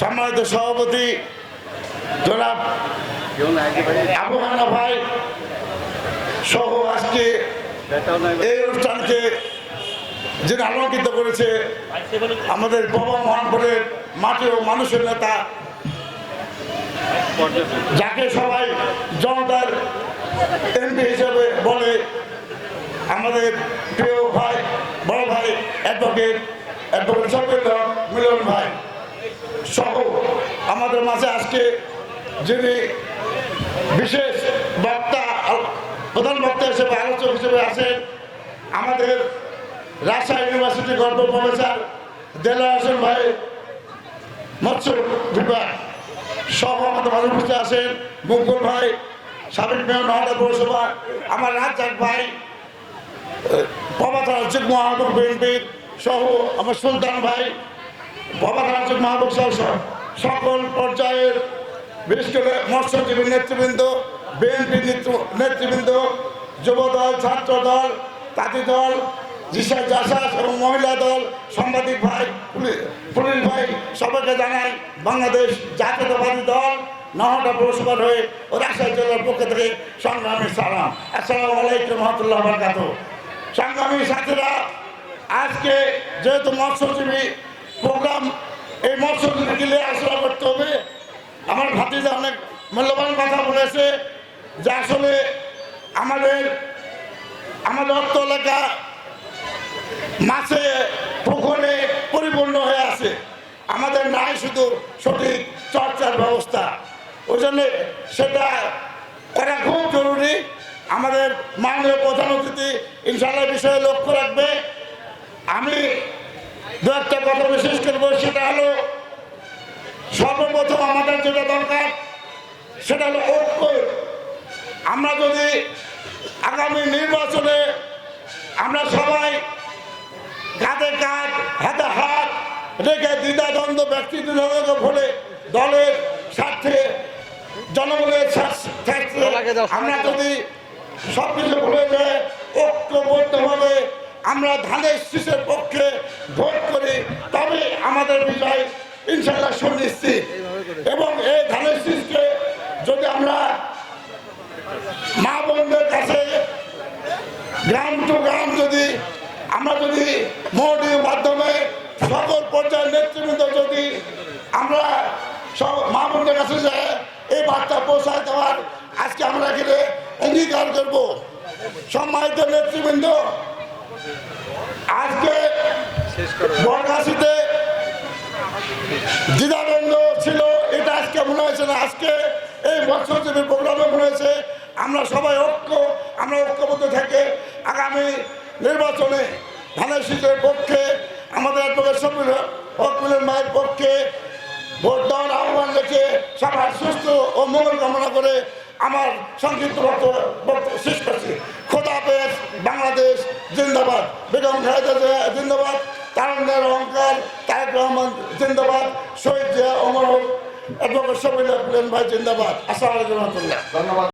সম্মানিত সভাপতি, জনাব আবু হানা ভাই সহ আজকে এই অনুষ্ঠানকে যিনি আলোকিত করেছে আমাদের বাবা মহানপুরের মাটি ও মানুষের নেতা, যাকে সবাই জনতার এমপি হিসেবে বলে আমাদের প্রিয় ভাই, বড় ভাই অ্যাডভোকেট সফিল মিলন ভাই সহ আমাদের মাঝে আজকে যিনি বিশেষ বক্তা, প্রধান বক্তা হিসেবে, আলোচক হিসেবে আছেন, আমাদের রাজশাহী ইউনিভার্সিটি গল্প প্রফেসর দেলা হোসেন ভাই মৎস্য সহ আমাদের মাঝে উপস্থিত আছেন মুকুল ভাই, সাবেক মেয়র নহদা পৌরসভা, আমার রাজ্জাক ভাই বাবা রাজ্যিক মহানগর বিএনপির সহ আমার সুলতান ভাই বাবা রাজ্যিক মহানগর সহ সকল পর্যায়ের বিশেষ করে মৎস্যজীবী নেতৃবৃন্দ, বিএনপি নেতৃবৃন্দ ছাত্র দল তাঁতি দল জিসাস জাসাস এবং মহিলা দল, সাংবাদিক ভাই, পুলি- পুলিশ ভাই, সবাইকে জানাই বাংলাদেশ জাতীয়তাবাদী দল নহটা পুরস্কার হয়ে ও রাজশাহী জেলার পক্ষ থেকে সংগ্রামী সালাম। আসসালামু আলাইকুম রহমতুল্লাহ বরকাত সংগ্রামী সাথীরা, আজকে যেহেতু মৎস্যজীবী প্রোগ্রাম এই মৎস্যজীবীকে নিয়ে আলোচনা করতে হবে। আমার ভাতিজা অনেক মূল্যবান কথা বলেছে। যে আসলে আমাদের আমাদের অর্থ এলাকা মাছে, পুকুরে পরিপূর্ণ হয়ে আছে। আমাদের নাই শুধু সঠিক চর্চার ব্যবস্থা। ওই জন্যে সেটা করা খুব জরুরি। আমাদের মাননীয় প্রধান অতিথি ইনশাল্লাহ বিষয়ে লক্ষ্য রাখবে। আমি দু একটা কথা বিশেষ করব সেটা হলো সর্বপ্রথম আমাদের যেটা দরকার সেটা হলো ঐক্য। আমরা যদি আগামী নির্বাচনে আমরা সবাই কাঁধে কাঁধ হাতে হাত রেখে দ্বিধাদ্বন্দ্ব ব্যক্তিদের ভুলে দলের স্বার্থে জনগণের স্বার্থে আমরা যদি সব কিছু ভুলে যায় ঐক্যবদ্ধভাবে আমরা ধানের শীষের পক্ষে ভোট করি, তবে আমাদের বিজয় ইনশাল্লাহ সুনিশ্চিত। এবং এই ধানের শীষকে যদি আমরা মা বোনদের কাছে গ্রাম টু গ্রাম যদি আমরা যদি মোটির মাধ্যমে সকল পর্যায়ের নেতৃবৃন্দ যদি আমরা সব মা বোনদের কাছে যায় এই বার্তা পৌঁছায় দেওয়ার, আজকে আমরা এখানে অঙ্গীকার করব। সম্মানিত নেতৃবৃন্দ আজকে বরগাছিতে দ্বিধাদ্বন্দ্ব ছিল, এটা আজকে মনে হয়েছে না, আজকে এই মৎস্যজীবী প্রোগ্রামে মনে হয়েছে আমরা সবাই ঐক্য, আমরা ঐক্যবদ্ধ থেকে আগামী নির্বাচনে ধানের শীতের পক্ষে, আমাদের অ্যাডভোকেট মায়ের পক্ষে ভোট দেওয়ার আহ্বান রেখে সবার সুস্থ ও মঙ্গল কামনা করে আমার সংক্ষিপ্ত বক্তব্য শেষ করছি খোদা হাফেজ বাংলাদেশ জিন্দাবাদ বেগম খালেদা জিয়া জিন্দাবাদ তারুণ্যের অহংকার, তারেক রহমান জিন্দাবাদ, শহীদ জিয়া অমর হোক অ্যাডভোকেট সবিল ভাই জিন্দাবাদ। আসসালাম আলাইকুম রহমতুল্লাহ। ধন্যবাদ।